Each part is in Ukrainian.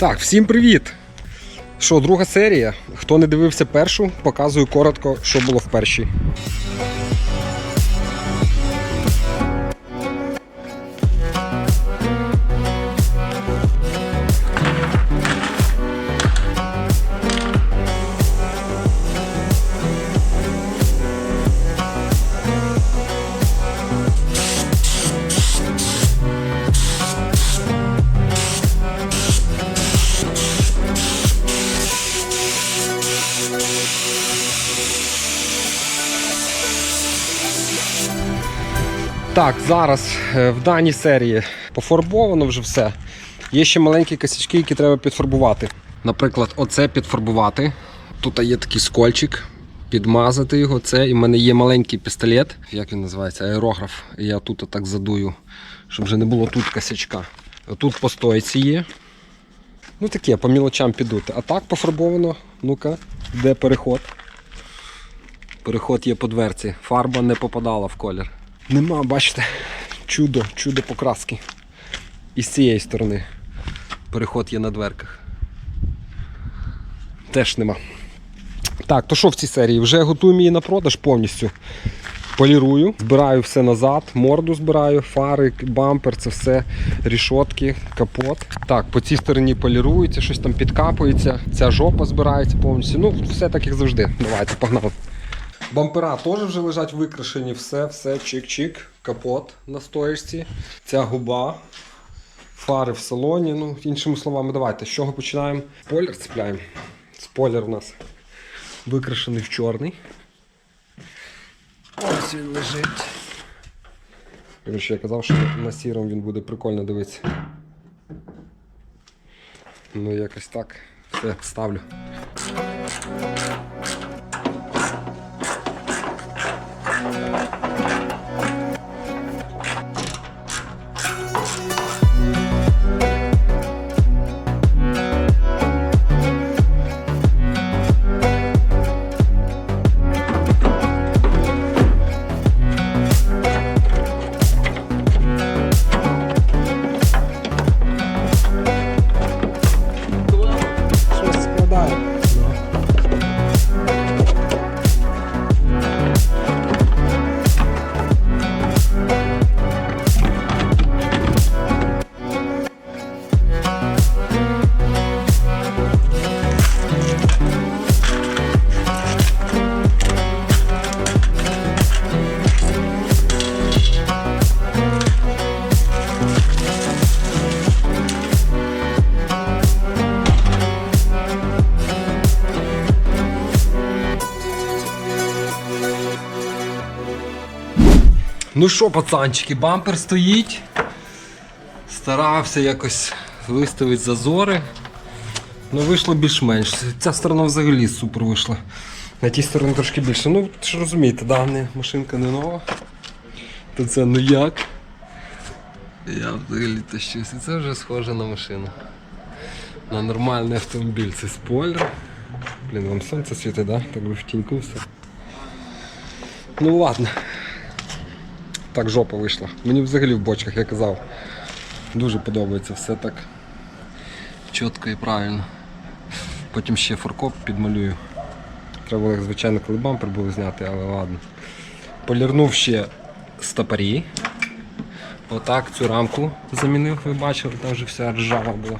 Так, всім привіт! Що, друга серія. Хто не дивився першу, показую коротко, що було в першій. Так, зараз е, в даній серії пофарбовано вже все. Є ще маленькі косячки, які треба підфарбувати. Наприклад, оце підфарбувати. Тут є такий скольчик, підмазати його. Це і в мене є маленький пістолет, як він називається, аерограф. Я тут отак задую, щоб вже не було тут косячка. Тут по стойці є. Ну таке, по мілочам підуть. А так пофарбовано. Ну-ка, де переход? Переход є по дверці. Фарба не попадала в колір. Нема, бачите, чудо, чудо покраски. І з цієї сторони. Переход є на дверках. Теж нема. Так, то що в цій серії? Вже готуємо її на продаж повністю. Полірую, збираю все назад, морду збираю, фари, бампер, це все, рішотки, капот. Так, по цій стороні полірується, щось там підкапується, ця жопа збирається повністю. Ну, все так як завжди. Давайте, погнали. Бампера теж вже лежать викрашені, все, все, чик-чик, капот на стоїчці, ця губа, фари в салоні. Ну, іншими словами, давайте. З чого починаємо? Спойлер цепляємо. Спойлер у нас викрашений в чорний. Ось він лежить. Я казав, що на сірому він буде прикольно дивитися. Ну, якось так. Все, ставлю. Ну що, пацанчики, бампер стоїть. Старався якось виставити зазори. Ну, вийшло більш-менш. Ця сторона взагалі супер вийшла. На тій стороні трошки більше. Ну, ж розумієте, да, не, машинка не нова. То це ну як? Я взагалі тащусь. І це вже схоже на машину. На нормальний автомобіль. Це спойлер. Блін, вам сонце світить, да? Так би в тіньку все. Ну ладно. Так жопа вийшла. Мені взагалі в бочках, я казав. Дуже подобається все так чітко і правильно. Потім ще форкоп підмалюю. Треба було, звичайно, коли бампер було зняти, але ладно. Полірнув ще стопорі. Отак цю рамку замінив, ви бачили, там вже вся ржава була.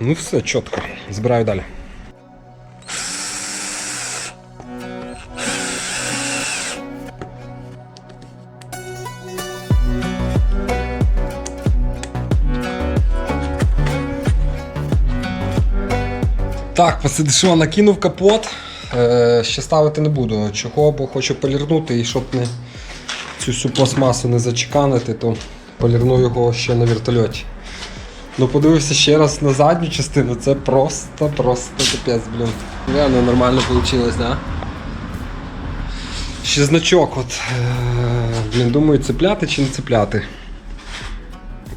Ну все, чітко. Збираю далі. Так, посидишо, накинув капот. Е, ще ставити не буду. Чого, бо хочу полірнути і щоб не цю всю пластмасу не зачеканити, то полірну його ще на вертольоті. Ну подивився ще раз на задню частину, це просто, просто капець, блін. Реально нормально вийшло, да? Ще значок, от. Е, блін, думаю, цепляти чи не цепляти.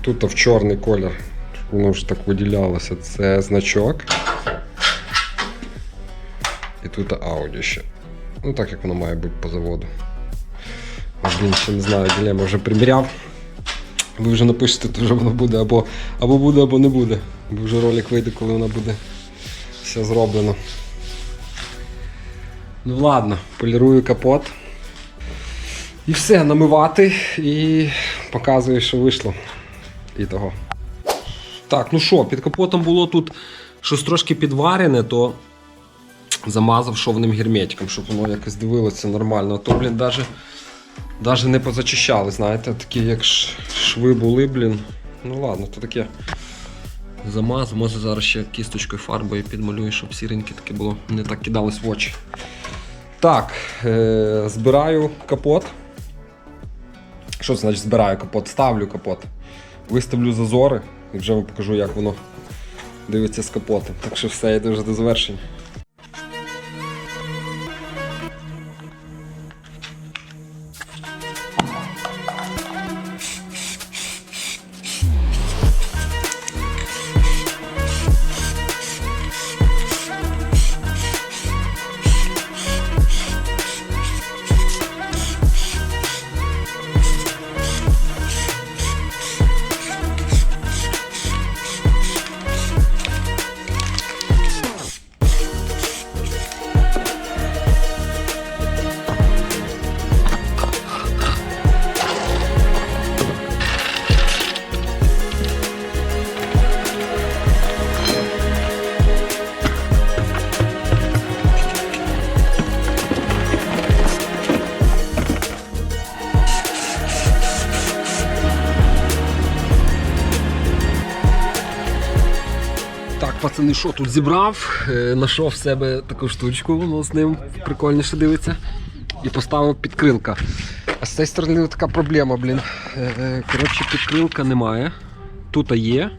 Тут в чорний колір. Воно вже так виділялося. Це значок. І тут Audi ще. Ну так як воно має бути по заводу. Блін, ще не знаю, дилема вже приміряв. Ви вже напишете, то вже воно буде або, або буде, або не буде. Бо вже ролик вийде, коли вона буде все зроблено. Ну ладно, полірую капот. І все, намивати і показую, що вийшло. І того. Так, ну що, під капотом було тут щось трошки підварене, то замазав шовним герметиком, щоб воно якось дивилося нормально. А то, блін, даже, даже не позачищали, знаєте, такі як шви були, блін. Ну ладно, то таке. Замазав, може зараз ще кісточкою фарбою підмалюю, щоб сіреньке таке було, не так кидалось в очі. Так, е- збираю капот. Що це значить збираю капот? Ставлю капот. Виставлю зазори і вже вам покажу, як воно дивиться з капотом. Так що все, йде вже до завершення. Так, пацани, що тут зібрав? Е, Нашов в себе таку штучку, воно з ним прикольніше дивиться. І поставив підкрилка. А з цієї сторони така проблема, блін. Е, е, Коротше, підкрилка немає. Тут є,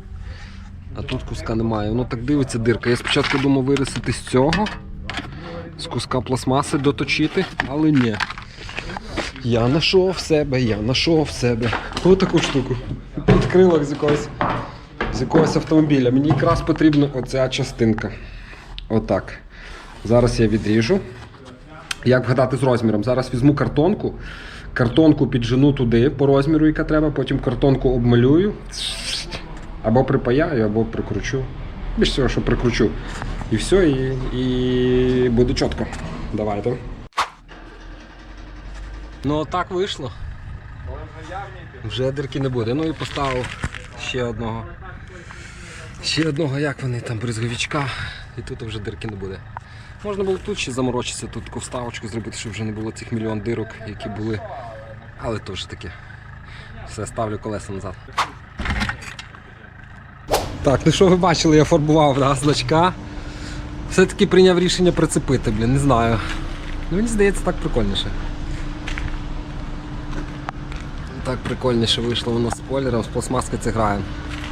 а тут куска немає. Воно так дивиться дирка. Я спочатку думав вирисити з цього, з куска пластмаси доточити, але ні. Я знайшов себе, я знайшов себе. Ось таку штуку. Підкрилок з якогось якогось автомобіля. Мені якраз потрібна оця частинка. Отак. Зараз я відріжу. Як вгадати з розміром? Зараз візьму картонку, картонку піджену туди по розміру, яка треба, потім картонку обмалюю. Або припаяю, або прикручу. Більш всього, що прикручу. І все, і, і буде чітко. Давайте. Ну, так вийшло. Вже дирки не буде. Ну і поставив ще одного. Ще одного, як вони там, бризговичка, і тут вже дирки не буде. Можна було тут ще заморочитися, тут таку вставочку зробити, щоб вже не було цих мільйон дирок, які були. Але то таке. Все, ставлю колеса назад. Так, ну що ви бачили, я фарбував да, значка. Все-таки прийняв рішення прицепити, блін, не знаю. Ну, мені здається, так прикольніше. Так прикольніше вийшло воно з спойлером, з пластмаски це грає.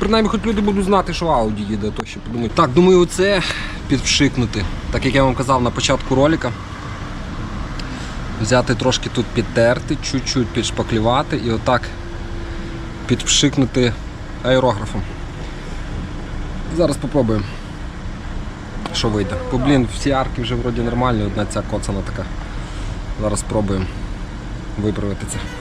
Принаймні, хоч люди будуть знати, що Audi їде, то що подумають. Так, думаю, оце підвшикнути. Так як я вам казав на початку ролика. Взяти трошки тут підтерти, чуть-чуть підшпаклювати і отак підвшикнути аерографом. Зараз попробуємо. Що вийде. Бо, блін, всі арки вже вроді нормальні, одна ця коцана така. Зараз спробуємо виправити це.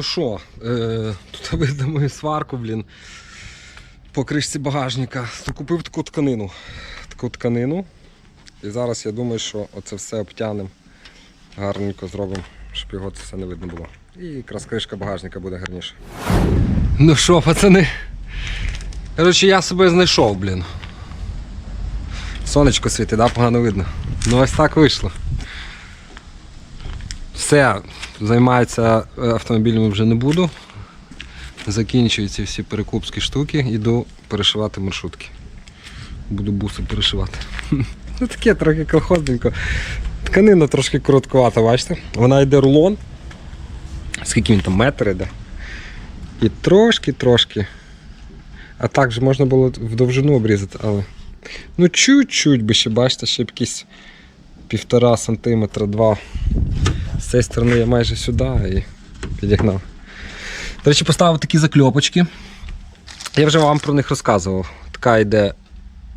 Ну що, е, тут видно мою сварку, блін. По кришці багажника. То купив таку тканину. Таку тканину. І зараз я думаю, що оце все обтянемо. Гарненько зробимо, щоб його це все не видно було. І якраз кришка багажника буде гарніше. Ну що, пацани? Коротше, я себе знайшов, блін. Сонечко світить, да? погано видно. Ну ось так вийшло. Все, займатися е, автомобілями вже не буду. Закінчуються всі перекупські штуки, іду перешивати маршрутки. Буду буси перешивати. Ну таке трохи колхозненько. Тканина трошки короткувата, бачите? Вона йде рулон. Скільки він там метр йде. І трошки-трошки. А так же можна було в довжину обрізати, але. Ну чуть-чуть би ще, бачите, ще якісь півтора сантиметра, два. З цієї сторони я майже сюди і підігнав. До речі, поставив такі закльопочки. Я вже вам про них розказував. Така йде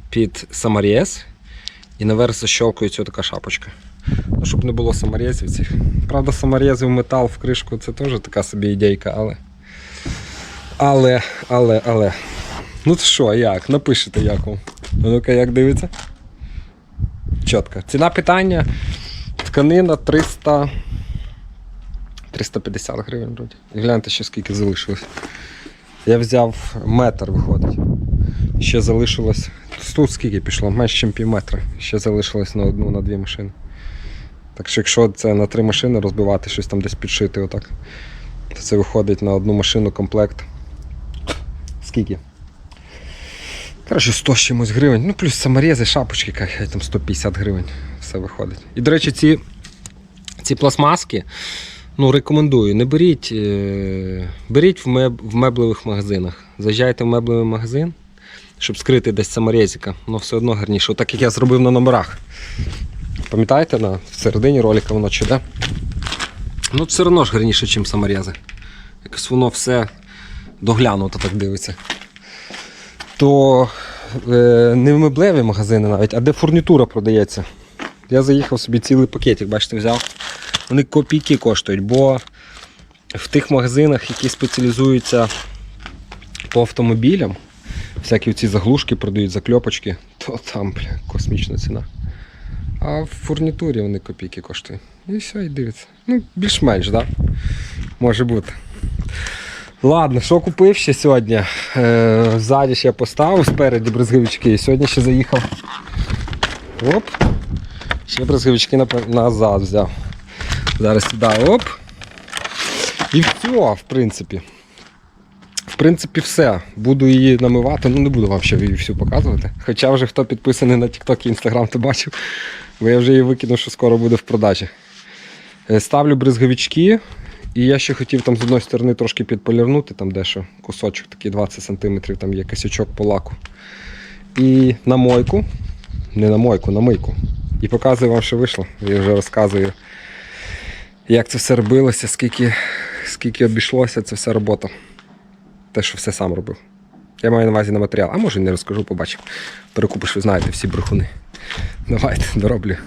під саморез. І наверх защелкується така шапочка. Ну, щоб не було саморезів цих. Правда, саморези в метал в кришку це теж така собі ідейка, але. Але, але, але. Ну то що, як? Напишете як вам. Ну-ка, як дивиться? Чітко. Ціна питання. Тканина 300. 350 гривень вроді. Гляньте, ще скільки залишилось. Я взяв метр, виходить. Ще залишилось. Тут скільки пішло? Менше, ніж пів метра. Ще залишилось на одну, на дві машини. Так що якщо це на три машини розбивати, щось там десь підшити, отак, то це виходить на одну машину комплект. Скільки? Коротше, 100 з чимось гривень. Ну, плюс саморези, шапочки, хай там 150 гривень. Все виходить. І, до речі, ці, ці пластмаски, ну, рекомендую, не беріть, е, беріть в, меб, в меблевих магазинах. Заїжджайте в меблевий магазин, щоб скрити десь саморезика, але все одно гарніше. Отак як я зробив на номерах. Пам'ятаєте, на середині ролика воно чи де? Ну, все одно ж гарніше, ніж саморези. Якось воно все доглянуто так дивиться. То е, не в меблеві магазини навіть, а де фурнітура продається. Я заїхав собі цілий пакетик, бачите, взяв. Вони копійки коштують, бо в тих магазинах, які спеціалізуються по автомобілям, всякі ці заглушки продають, закльопочки, то там бля, космічна ціна. А в фурнітурі вони копійки коштують. І все, і дивиться. Ну, більш-менш, так? Да? Може бути. Ладно, що купив ще сьогодні? Е, ззаді я поставив спереді брезговички. Сьогодні ще заїхав. Оп. Ще брезговички назад взяв. Зараз сюди оп. І все, в принципі. В принципі, все. Буду її намивати, ну не буду вам ще її всю показувати. Хоча вже хто підписаний на TikTok і Instagram, то бачив, бо я вже її викину, що скоро буде в продажі. Е, Ставлю бризговички. І я ще хотів там з одної сторони трошки підполірнути, там дещо кусочок такий 20 см, там є косячок по лаку. І на мойку, не на мойку, на мийку. І показую вам, що вийшло. Я вже розказую, як це все робилося, скільки, скільки обійшлося, це вся робота. Те, що все сам робив. Я маю на увазі на матеріал, а може не розкажу, побачимо. Перекупиш, ви знаєте, всі брехуни. Давайте, дороблю.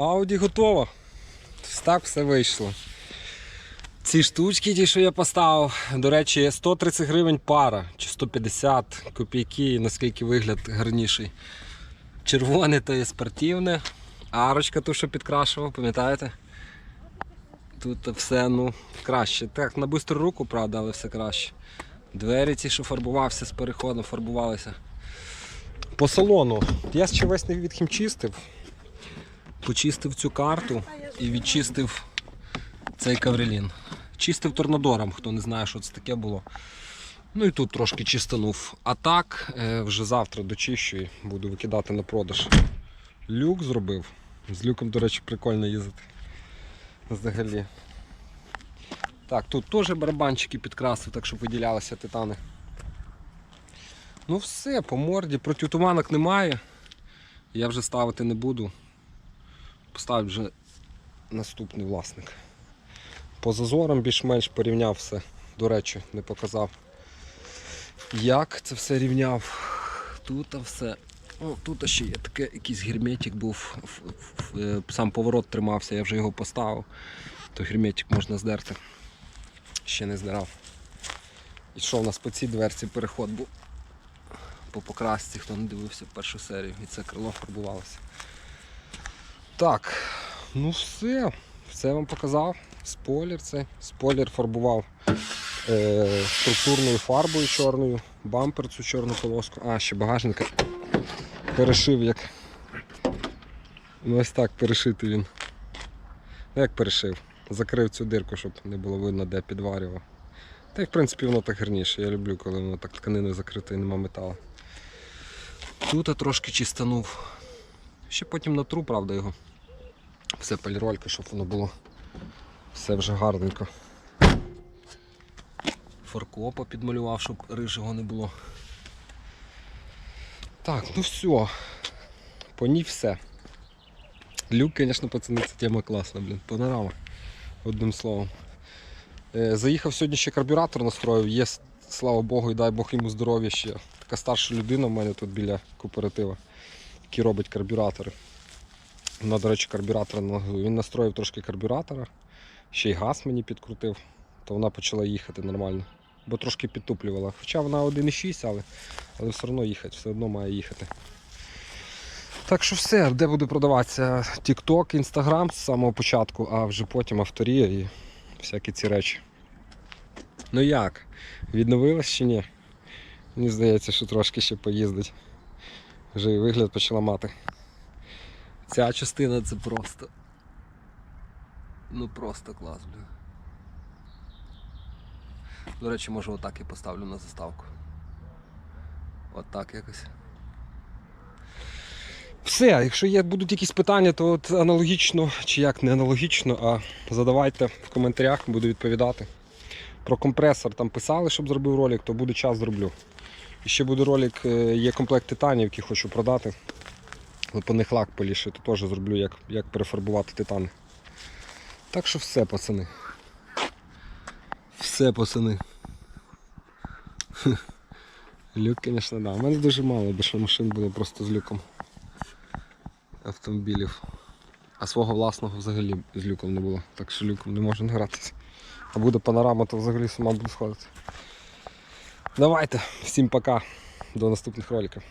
Ауді готова. Ось так все вийшло. Ці штучки, ті, що я поставив, до речі, 130 гривень пара чи 150 копійки, наскільки вигляд гарніший. Червоне то є спортивне, арочка ту, що підкрашував, пам'ятаєте? Тут все ну, краще. Так, на бистру руку, правда, але все краще. Двері ці, що фарбувався з переходом, фарбувалися. По салону. Я ще весь не відхімчистив. Почистив цю карту і відчистив цей каврелін. Чистив торнадором, хто не знає, що це таке було. Ну і тут трошки чистанув. А так, е, вже завтра дочищу і буду викидати на продаж. Люк зробив. З люком, до речі, прикольно їздити. Взагалі. Так, тут теж барабанчики підкрасив, так щоб виділялися титани. Ну все, по морді, протитуманок немає. Я вже ставити не буду. Поставить вже наступний власник. По зазорам більш-менш порівняв все. До речі, не показав. Як це все рівняв. Тут все. О, тут ще є таке, якийсь герметик був. Е, Сам поворот тримався, я вже його поставив. То герметик можна здерти. Ще не здирав. І що у нас по цій дверці переход був по покрасці, хто не дивився першу серію, і це крило фарбувалося. Так, ну все, все вам показав. Спойлер це. Спойлер фарбував е, структурною фарбою чорною, бампер цю чорну полоску. А, ще багажника перешив як. Ну ось так перешити він. Ну як перешив? Закрив цю дирку, щоб не було видно, де підварював. Та й в принципі воно так гарніше. Я люблю, коли воно так тканиною закрите і нема металу. Тут я трошки чистанув. Ще потім натру, правда, його. Все поліролька, щоб воно було все вже гарненько. Форкопа підмалював, щоб рижого не було. Так, ну все. По ній все. Люк, звісно, пацани, це тема класна, блін. Панорама. Одним словом. Е, Заїхав сьогодні ще карбюратор настроїв, є, слава Богу, і дай Бог йому здоров'я ще. Така старша людина в мене тут біля кооператива, який робить карбюратори. Вона, до речі, карбюратор налагодив. Він настроїв трошки карбюратора, ще й газ мені підкрутив, то вона почала їхати нормально. Бо трошки підтуплювала. Хоча вона 1,6, але, але все одно їхати, все одно має їхати. Так що все, де буде продаватися TikTok, Instagram з самого початку, а вже потім авторія і всякі ці речі. Ну як? Відновилась чи ні? Мені здається, що трошки ще поїздить. Вже і вигляд почала мати. Ця частина це просто. Ну просто клас, блін. До речі, може отак і поставлю на заставку. Отак якось. Все, якщо є, будуть якісь питання, то от аналогічно, чи як не аналогічно, а задавайте в коментарях, буду відповідати. Про компресор там писали, щоб зробив ролик, то буде час зроблю. І ще буде ролик, е, є комплект титанів, які хочу продати. По них лак полішити, теж зроблю, як, як перефарбувати титани. Так що все, пацани. Все, пацани. Люк, звісно, да. У мене дуже мало, бо що машин було просто з люком автомобілів. А свого власного взагалі з люком не було, так що люком не можна гратися. А буде панорама, то взагалі сама буду сходити. Давайте, всім пока, до наступних роликів.